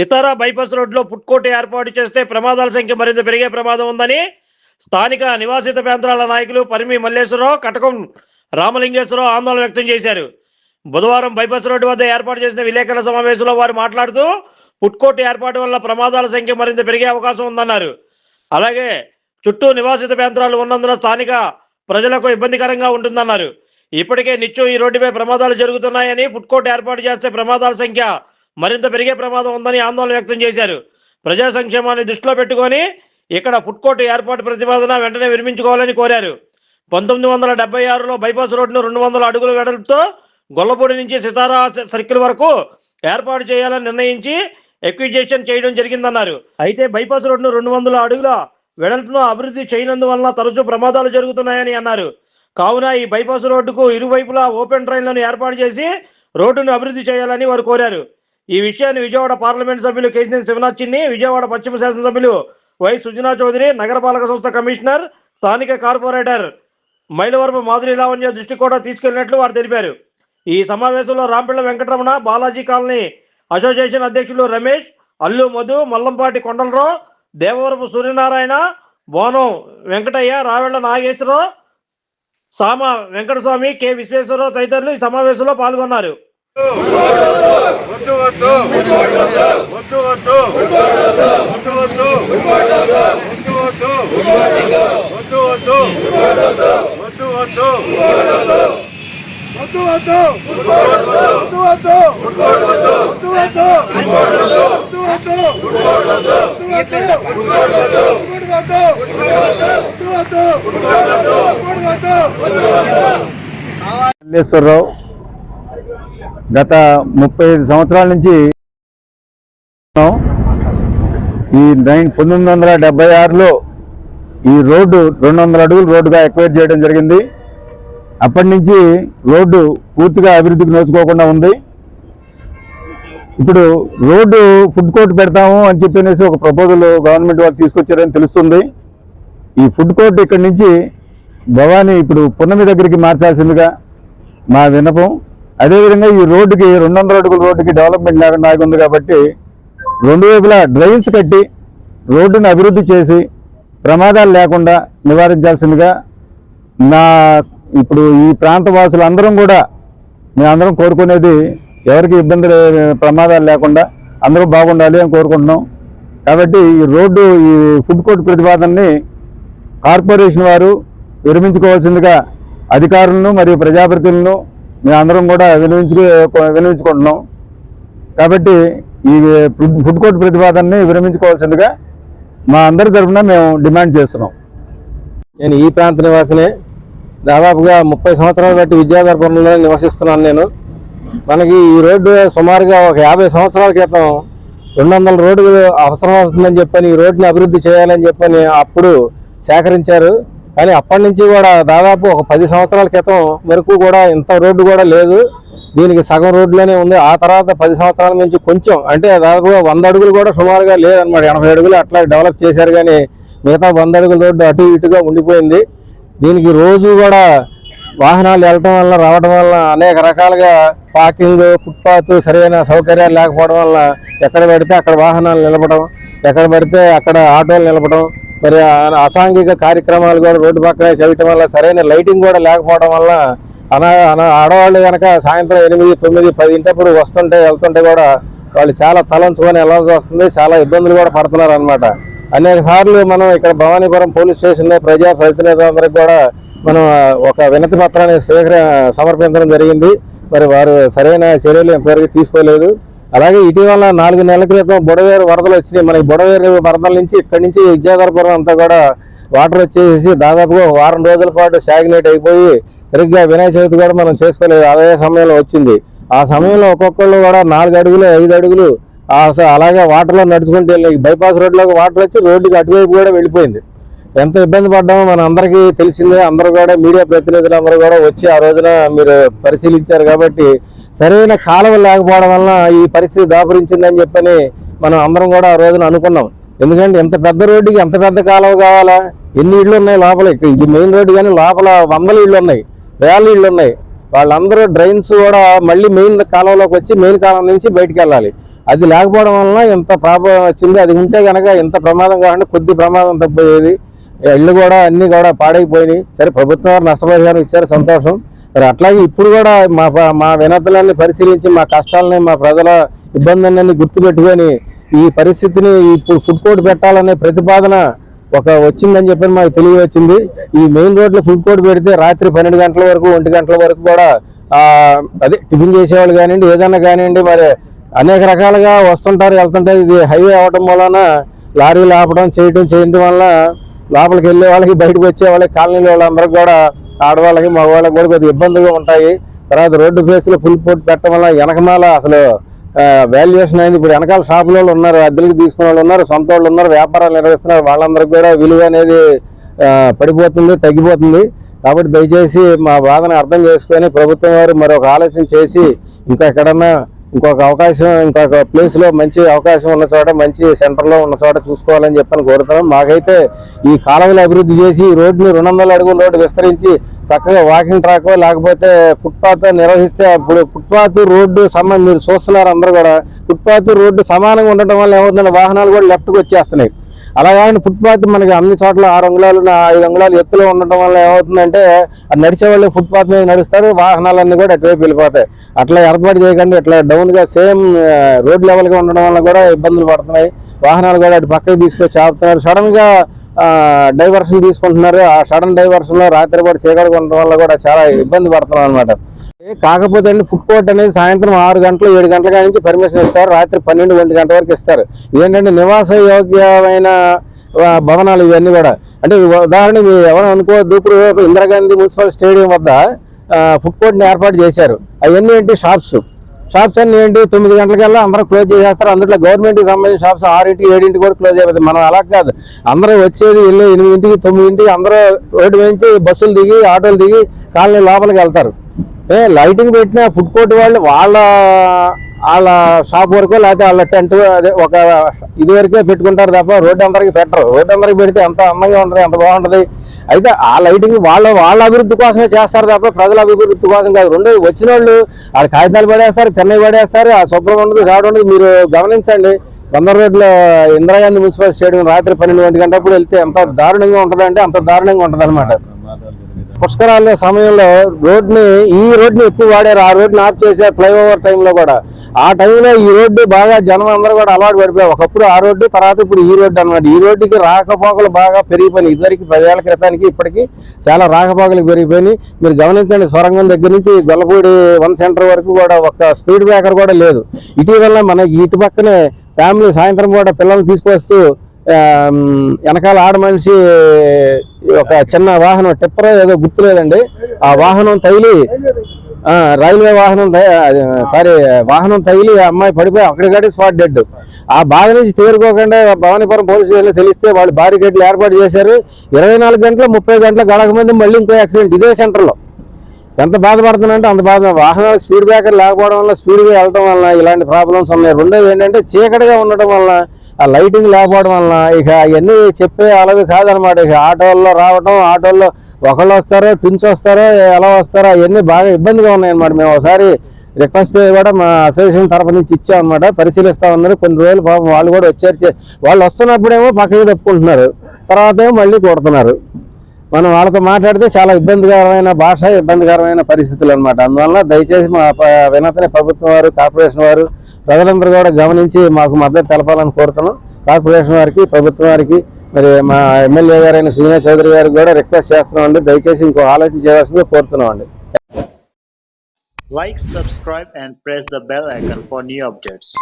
సితారా bypass రోడ్లో food court ఏర్పాటు చేస్తే ప్రమాదాల సంఖ్య మరింత పెరిగే ప్రమాదం ఉందని స్థానిక నివాసిత ప్రాంతాల నాయకులు పరిమి మల్లేశ్వరరావు కటకం రామలింగేశ్వరరావు ఆందోళన వ్యక్తం చేశారు. బుధవారం బైపాస్ రోడ్డు వద్ద ఏర్పాటు చేసిన విలేకరుల సమావేశంలో వారు మాట్లాడుతూ ఫుడ్ కోర్ట్ ఏర్పాటు వల్ల ప్రమాదాల సంఖ్య మరింత పెరిగే అవకాశం ఉందన్నారు. అలాగే చుట్టూ నివాసిత ప్రాంతాలు ఉన్నందున స్థానిక ప్రజలకు ఇబ్బందికరంగా ఉంటుందన్నారు. ఇప్పటికే నిత్యం ఈ రోడ్డుపై ప్రమాదాలు జరుగుతున్నాయని ఫుడ్ కోర్ట్ ఏర్పాటు చేస్తే ప్రమాదాల సంఖ్య మరింత పెరిగే ప్రమాదం ఉందని ఆందోళన వ్యక్తం చేశారు. ప్రజా సంక్షేమాన్ని దృష్టిలో పెట్టుకొని ఇక్కడ ఫుడ్ కోర్టు ఏర్పాటు ప్రతిపాదన వెంటనే విరమించుకోవాలని కోరారు. పంతొమ్మిది వందల డెబ్బై ఆరులో బైపాస్ రోడ్డును రెండు వందల అడుగుల వెడల్పుతో గొల్లపూడి నుంచి సితారా సర్కిల్ వరకు ఏర్పాటు చేయాలని నిర్ణయించి ఎక్విజేషన్ చేయడం జరిగిందన్నారు. అయితే బైపాస్ రోడ్డును రెండు వందల అడుగుల వెడల్పును అభివృద్ధి చేయనందువల్ల తరచూ ప్రమాదాలు జరుగుతున్నాయని అన్నారు. కావున ఈ బైపాస్ రోడ్డుకు ఇరువైపులా ఓపెన్ ట్రైన్లను ఏర్పాటు చేసి రోడ్డును అభివృద్ధి చేయాలని వారు కోరారు. ఈ విషయాన్ని విజయవాడ పార్లమెంట్ సభ్యులు కేసీఎన్ శివనాథ్ చిన్ని విజయవాడ పశ్చిమ శాసనసభ్యులు వై సుజనా చౌదరి నగరపాలక సంస్థ కమిషనర్ స్థానిక కార్పొరేటర్ మైలవరపు మాధురి లావణ్య దృష్టి కూడా తీసుకెళ్ళినట్లు వారు తెలిపారు. ఈ సమావేశంలో రాంపిళ్ళ వెంకటరమణ బాలాజీ కాలనీ అసోసియేషన్ అధ్యక్షులు రమేష్ అల్లు మధు మల్లంపాటి కొండలరావు దేవవరపు సూర్యనారాయణ బోనం వెంకటయ్య రావెళ్ళ నాగేశ్వరరావు సామ వెంకటస్వామి కె విశ్వేశ్వరరావు తదితరులు ఈ సమావేశంలో పాల్గొన్నారు. వద్దు వద్దు వద్దు వద్దు వద్దు వద్దు వద్దు వద్దు వద్దు వద్దు వద్దు వద్దు వద్దు వద్దు వద్దు వద్దు వద్దు వద్దు వద్దు మల్లేశ్వరరావు గత ముప్పై ఐదు సంవత్సరాల నుంచి ఈ నైన్ పంతొమ్మిది వందల డెబ్బై ఆరులో ఈ రోడ్డు రెండు వందల అడుగులు రోడ్డుగా ఎక్వైర్ చేయడం జరిగింది. అప్పటి నుంచి రోడ్డు పూర్తిగా అభివృద్ధికి నోచుకోకుండా ఉంది. ఇప్పుడు రోడ్డు ఫుడ్ కోర్ట్ పెడతాము అని చెప్పనేసి ఒక ప్రపోజల్ గవర్నమెంట్ వాళ్ళు తీసుకొచ్చారని తెలుస్తుంది. ఈ ఫుడ్ కోర్ట్ ఇక్కడి నుంచి భవానీ ఇప్పుడు పున్నమి దగ్గరికి మార్చాల్సిందిగా మా విన్నపం. అదేవిధంగా ఈ రోడ్డుకి రెండు వందల అడుగుల రోడ్డుకి డెవలప్మెంట్ లేకుండా ఆగి ఉంది కాబట్టి రెండు వైపులా డ్రైన్స్ కట్టి రోడ్డును అభివృద్ధి చేసి ప్రమాదాలు లేకుండా నివారించాల్సిందిగా నా ఇప్పుడు ఈ ప్రాంత వాసులు అందరం కూడా మేమందరం కోరుకునేది ఎవరికి ఇబ్బంది ప్రమాదాలు లేకుండా అందరూ బాగుండాలి అని కోరుకుంటున్నాం. కాబట్టి ఈ రోడ్డు ఈ ఫుడ్ కోర్ట్ ప్రతిపాదనని కార్పొరేషన్ వారు విరమించుకోవాల్సిందిగా అధికారులను మరియు ప్రజాప్రతినిధులను మేమందరం కూడా వినియోగించు వినియోగించుకుంటున్నాం. కాబట్టి ఈ ఫుడ్ ఫుడ్ కోర్ట్ ప్రతిపాదనని విరమించుకోవాల్సిందిగా మా అందరి తరఫున మేము డిమాండ్ చేస్తున్నాం. నేను ఈ ప్రాంత నివాసినే దాదాపుగా ముప్పై సంవత్సరాలు బట్టి విద్యాధరపురంలో నివసిస్తున్నాను నేను. మనకి ఈ రోడ్డు సుమారుగా ఒక యాభై సంవత్సరాల క్రితం రెండు వందల రోడ్డు అవసరం అవుతుందని చెప్పని ఈ రోడ్డుని అభివృద్ధి చేయాలని చెప్పని అప్పుడు సేకరించారు. కానీ అప్పటి నుంచి కూడా దాదాపు ఒక పది సంవత్సరాల క్రితం వరకు కూడా ఇంత రోడ్డు కూడా లేదు. దీనికి సగం రోడ్లోనే ఉంది. ఆ తర్వాత పది సంవత్సరాల నుంచి కొంచెం అంటే దాదాపుగా వంద అడుగులు కూడా సుమారుగా లేదన్నమాట. ఎనభై అడుగులు అట్లా డెవలప్ చేశారు కానీ మిగతా వంద అడుగుల రోడ్డు అటు ఇటుగా ఉండిపోయింది. దీనికి రోజు కూడా వాహనాలు వెళ్ళటం వల్ల రావడం వల్ల అనేక రకాలుగా పార్కింగ్ ఫుట్పాత్ సరైన సౌకర్యాలు లేకపోవడం వల్ల ఎక్కడ పడితే అక్కడ వాహనాలు నిలపడం ఎక్కడ పడితే అక్కడ ఆటోలు నిలపడం మరి ఆ- అసాంఘిక కార్యక్రమాలు కూడా రోడ్డు పక్కన చేయటం వల్ల సరైన లైటింగ్ కూడా లేకపోవడం వల్ల అనా అనా ఆడవాళ్ళు కనుక సాయంత్రం ఎనిమిది తొమ్మిది పది ఇంటప్పుడు వస్తుంటే వెళ్తుంటే కూడా వాళ్ళు చాలా తలంచుకొని వెళ్ళాల్సి వస్తుంది. చాలా ఇబ్బందులు కూడా పడుతున్నారు అనమాట అనేక సార్లు మనం ఇక్కడ భవానీపురం పోలీస్ స్టేషన్లో ప్రజా ప్రతినిధులందరికీ కూడా మనం ఒక వినతి పత్రాన్ని స్వీకరి సమర్పించడం జరిగింది. మరి వారు సరైన చర్యలు ఇంతవరకు తీసుకోలేదు. అలాగే ఇటీవల నాలుగు నెలల క్రితం బుడవేరు వరదలు వచ్చినాయి. మనకి బుడవేరు వరదల నుంచి ఇక్కడి నుంచి విద్యాధరపురం అంతా కూడా వాటర్ వచ్చేసి దాదాపుగా వారం రోజుల పాటు స్టాగ్నేట్ అయిపోయి సరిగ్గా వినాయక చవితి కూడా మనం చేసుకోలేదు. అదే సమయంలో వచ్చింది. ఆ సమయంలో ఒక్కొక్కళ్ళు కూడా నాలుగు అడుగులు ఐదు అడుగులు అలాగే వాటర్లో నడుచుకుంటూ వెళ్ళి బైపాస్ రోడ్లోకి వాటర్ వచ్చి రోడ్డుకి అటువైపు కూడా వెళ్ళిపోయింది. ఎంత ఇబ్బంది పడ్డామో మన అందరికీ తెలిసిందే. అందరూ కూడా మీడియా ప్రతినిధులు అందరూ కూడా వచ్చి ఆ రోజున మీరు పరిశీలించారు కాబట్టి సరైన కాలువ లేకపోవడం వలన ఈ పరిస్థితి దాపురించిందని చెప్పని మనం అందరం కూడా ఆ రోజున అనుకున్నాం. ఎందుకంటే ఎంత పెద్ద రోడ్డుకి ఎంత పెద్ద కాలువ కావాలా? ఎన్ని ఇళ్ళు ఉన్నాయి లోపల? ఇది మెయిన్ రోడ్డు కానీ లోపల వందల ఇళ్ళు ఉన్నాయి వేల ఇళ్ళు ఉన్నాయి. వాళ్ళందరూ డ్రైన్స్ కూడా మళ్ళీ మెయిన్ కాలువలోకి వచ్చి మెయిన్ కాలం నుంచి బయటికి వెళ్ళాలి. అది లేకపోవడం వలన ఇంత ప్రాబ్లం వచ్చింది? అది ఉంటే కనుక ఇంత ప్రమాదం కాకుండా కొద్ది ప్రమాదం తప్పిపోయేది. ఇళ్ళు కూడా అన్నీ కూడా పాడైపోయినాయి. సరే ప్రభుత్వం వారు నష్టపరిహారం ఇచ్చారు సంతోషం. మరి అట్లాగే ఇప్పుడు కూడా మా మా వినతులన్నీ పరిశీలించి మా కష్టాలని మా ప్రజల ఇబ్బందులన్నీ గుర్తుపెట్టుకొని ఈ పరిస్థితిని ఇప్పుడు ఫుడ్ కోర్ట్ పెట్టాలనే ప్రతిపాదన ఒక వచ్చిందని చెప్పి మాకు తెలియ వచ్చింది ఈ మెయిన్ రోడ్లో ఫుడ్ కోర్ట్ పెడితే రాత్రి పన్నెండు గంటల వరకు ఒంటి గంటల వరకు కూడా అదే టిఫిన్ చేసేవాళ్ళు కానివ్వండి ఏదైనా కానివ్వండి మరి అనేక రకాలుగా వస్తుంటారు వెళ్తుంటారు. ఇది హైవే అవడం వలన లారీలు ఆపడం చేయటం చేయడం వల్ల లోపలికి వెళ్ళే వాళ్ళకి బయటకు వచ్చే వాళ్ళకి కాలనీలో వాళ్ళందరికీ కూడా ఆడవాళ్ళకి మగవాళ్ళకి కూడా కొద్దిగా ఇబ్బందిగా ఉంటాయి. తర్వాత రోడ్డు ఫేస్లో ఫుల్ పోటీ పెట్టడం వల్ల వెనకమాల అసలు వాల్యుయేషన్ అయింది ఇప్పుడు వెనకాల షాపుల వాళ్ళు ఉన్నారు అద్దెలకు తీసుకునే వాళ్ళు ఉన్నారు సొంత వాళ్ళు ఉన్నారు వ్యాపారాలు నిర్వహిస్తున్నారు వాళ్ళందరికీ కూడా విలువ అనేది పడిపోతుంది తగ్గిపోతుంది. కాబట్టి దయచేసి మా బాధను అర్థం చేసుకొని ప్రభుత్వం వారు మరొక ఆలోచన చేసి ఇంకా ఎక్కడన్నా ఇంకొక అవకాశం ఇంకొక ప్లేస్లో మంచి అవకాశం ఉన్న చోట మంచి సెంటర్లో ఉన్న చోట చూసుకోవాలని చెప్పని కోరుతున్నాం. మాకైతే ఈ కాలువలు అభివృద్ధి చేసి ఈ రోడ్డుని రెండు వందల అడుగుల రోడ్డు విస్తరించి చక్కగా వాకింగ్ ట్రాక్ లేకపోతే ఫుట్పాత్ నిర్వహిస్తే అప్పుడు ఫుట్పాత్ రోడ్డు సమ మీరు చూస్తున్నారు అందరూ కూడా ఫుట్పాత్ రోడ్డు సమానంగా ఉండటం వల్ల ఏమవుతుందంటే వాహనాలు కూడా లెఫ్ట్కి వచ్చేస్తున్నాయి. అలాగే ఫుట్పాత్ మనకి అన్ని చోట్ల ఆరు అంగుళాలు ఐదు అంగుళాలు ఎత్తులో ఉండటం వల్ల ఏమవుతుందంటే నడిచే వాళ్ళు ఫుట్పాత్ మీద నడుస్తారు వాహనాలన్నీ కూడా అటువైపు వెళ్ళిపోతాయి. అట్లా ఏర్పాటు చేయకండి ఇట్లా డౌన్గా సేమ్ రోడ్ లెవెల్గా ఉండడం వల్ల కూడా ఇబ్బందులు పడుతున్నాయి. వాహనాలు కూడా అటు పక్కకి తీసుకొచ్చి ఆపుతున్నారు. సడన్గా డైవర్షన్ తీసుకుంటున్నారు. ఆ సడన్ డైవర్షన్లో రాత్రిపాటు చీకటి ఉండడం వల్ల కూడా చాలా ఇబ్బంది పడుతున్నాం అనమాట కాకపోతే అండి ఫుడ్ కోర్ట్ అనేది సాయంత్రం ఆరు గంటలు ఏడు గంటల నుంచి పర్మిషన్ ఇస్తారు. రాత్రి పన్నెండు ఒంటి గంటల వరకు ఇస్తారు. ఏంటంటే నివాస యోగ్యమైన భవనాలు ఇవన్నీ కూడా. అంటే ఉదాహరణ మీరు ఎవరు అనుకోవద్దు ఇప్పుడు ఇందిరాగాంధీ మున్సిపల్ స్టేడియం వద్ద ఫుడ్ కోర్ట్ని ఏర్పాటు చేశారు. అవన్నీ ఏంటి షాప్స్ షాప్స్ అన్నీ ఏంటి తొమ్మిది గంటలకల్లా అందరూ క్లోజ్ చేసేస్తారు. అందులో గవర్నమెంట్కి సంబంధించిన షాప్స్ ఆరింటికి ఏడింటికి కూడా క్లోజ్ అయిపోతుంది మనం అలా కాదు. అందరూ వచ్చేది వెళ్ళి ఎనిమిదింటికి తొమ్మిదింటికి అందరూ రోడ్డు వేయించి బస్సులు దిగి ఆటోలు దిగి కాలనీ లోపలికి వెళ్తారు. ఏ లైటింగ్ పెట్టిన ఫుడ్ కోర్ట్ వాళ్ళు వాళ్ళ వాళ్ళ షాప్ వరకు లేకపోతే వాళ్ళ టెంట్ అదే ఒక ఇది వరకే పెట్టుకుంటారు తప్ప రోడ్డు అందరికి పెట్టరు. రోడ్డు అందరికి పెడితే ఎంత అందంగా ఉంటుంది ఎంత బాగుంటుంది. అయితే ఆ లైటింగ్ వాళ్ళ వాళ్ళ అభివృద్ధి కోసమే చేస్తారు తప్ప ప్రజల అభివృద్ధి కోసం కాదు. రెండు వచ్చిన వాళ్ళు వాళ్ళ కాగితాలు పడేస్తారు తిన్నవి పడేస్తారు ఆ శుభ్రం ఉండదు గాడు ఉండదు. మీరు గమనించండి వంద రోడ్ల ఇందిరాగాంధీ మున్సిపల్ స్టేడియం రాత్రి పన్నెండు గంటలప్పుడు వెళ్తే ఎంత దారుణంగా ఉంటుంది అంటే అంత దారుణంగా ఉంటుంది అనమాట పుష్కరాల సమయంలో రోడ్ని ఈ రోడ్ని ఎక్కువ వాడారు. ఆ రోడ్ని ఆఫ్ చేశారు ఫ్లైఓవర్ టైంలో కూడా. ఆ టైంలో ఈ రోడ్డు బాగా జనం అందరూ కూడా అలవాటు పడిపోయారు. ఒకప్పుడు ఆ రోడ్డు తర్వాత ఇప్పుడు ఈ రోడ్డు అనమాట ఈ రోడ్డుకి రాకపోకలు బాగా పెరిగిపోయినాయి. ఇద్దరికి పదేళ్ళ క్రితానికి ఇప్పటికీ చాలా రాకపోకలు పెరిగిపోయినాయి. మీరు గమనించండి సొరంగం దగ్గర నుంచి గొల్లపూడి వన్ సెంటర్ వరకు కూడా ఒక స్పీడ్ బ్రేకర్ కూడా లేదు. ఇటీవల మనకి ఇటు పక్కనే ఫ్యామిలీ సాయంత్రం కూడా పిల్లల్ని తీసుకొస్తూ వెనకాల ఆడ మనిషి ఒక చిన్న వాహనం టిప్పర్ ఏదో గుర్తులేదండి. ఆ వాహనం తగిలి రైల్వే వాహనం సారీ వాహనం తగిలి ఆ అమ్మాయి పడిపోయి అక్కడికక్కడే స్పాట్ డెడ్ ఆ బాధ నుంచి తేరుకోకుండా భవానీపురం పోలీసులు స్టేషన్లో తెలిస్తే వాళ్ళు బారికేడ్లు ఏర్పాటు చేశారు. ఇరవై నాలుగు గంటల ముప్పై గంటల గడక మంది మళ్ళీ ఇంకో యాక్సిడెంట్ ఇదే సెంటర్లో ఎంత బాధపడుతున్నానంటే అంత బాధ. వాహనాలు స్పీడ్ బ్రేకర్ లేకపోవడం వల్ల స్పీడ్గా వెళ్ళడం వల్ల ఇలాంటి ప్రాబ్లమ్స్ ఉన్నాయి. రెండోది ఏంటంటే చీకటిగా ఉండటం వల్ల ఆ లైటింగ్ లేకపోవడం వలన ఇక అవన్నీ చెప్పే అలవి కాదనమాట. ఇక ఆటోల్లో రావడం ఆటోల్లో ఒకళ్ళు వస్తారో ట్విన్స్ వస్తారో ఎలా వస్తారో అవన్నీ బాగా ఇబ్బందిగా ఉన్నాయన్నమాట. మేము ఒకసారి రిక్వెస్ట్ కూడా మా అసోసియేషన్ తరఫు నుంచి ఇచ్చాం అనమాట పరిశీలిస్తా ఉన్నారు. కొన్ని రోజులు పాపం వాళ్ళు కూడా వచ్చారు. వాళ్ళు వస్తున్నప్పుడేమో పక్కకి తప్పుకుంటున్నారు. తర్వాత ఏమో మళ్ళీ కొడుతున్నారు. మనం వాళ్ళతో మాట్లాడితే చాలా ఇబ్బందికరమైన భాష ఇబ్బందికరమైన పరిస్థితులు అనమాట అందువల్ల దయచేసి మా వినతని ప్రభుత్వం వారు కార్పొరేషన్ వారు ప్రజలందరూ కూడా గమనించి మాకు మద్దతు తెలపాలని కోరుతున్నాం. కార్పొరేషన్ వారికి ప్రభుత్వం వారికి మరి మా ఎమ్మెల్యే గారైన సుజనా చౌదరి గారికి కూడా రిక్వెస్ట్ చేస్తున్నామండి దయచేసి ఇంకో ఆలోచన చేయాల్సిందిగా కోరుతున్నామండి like subscribe and press the bell icon for new updates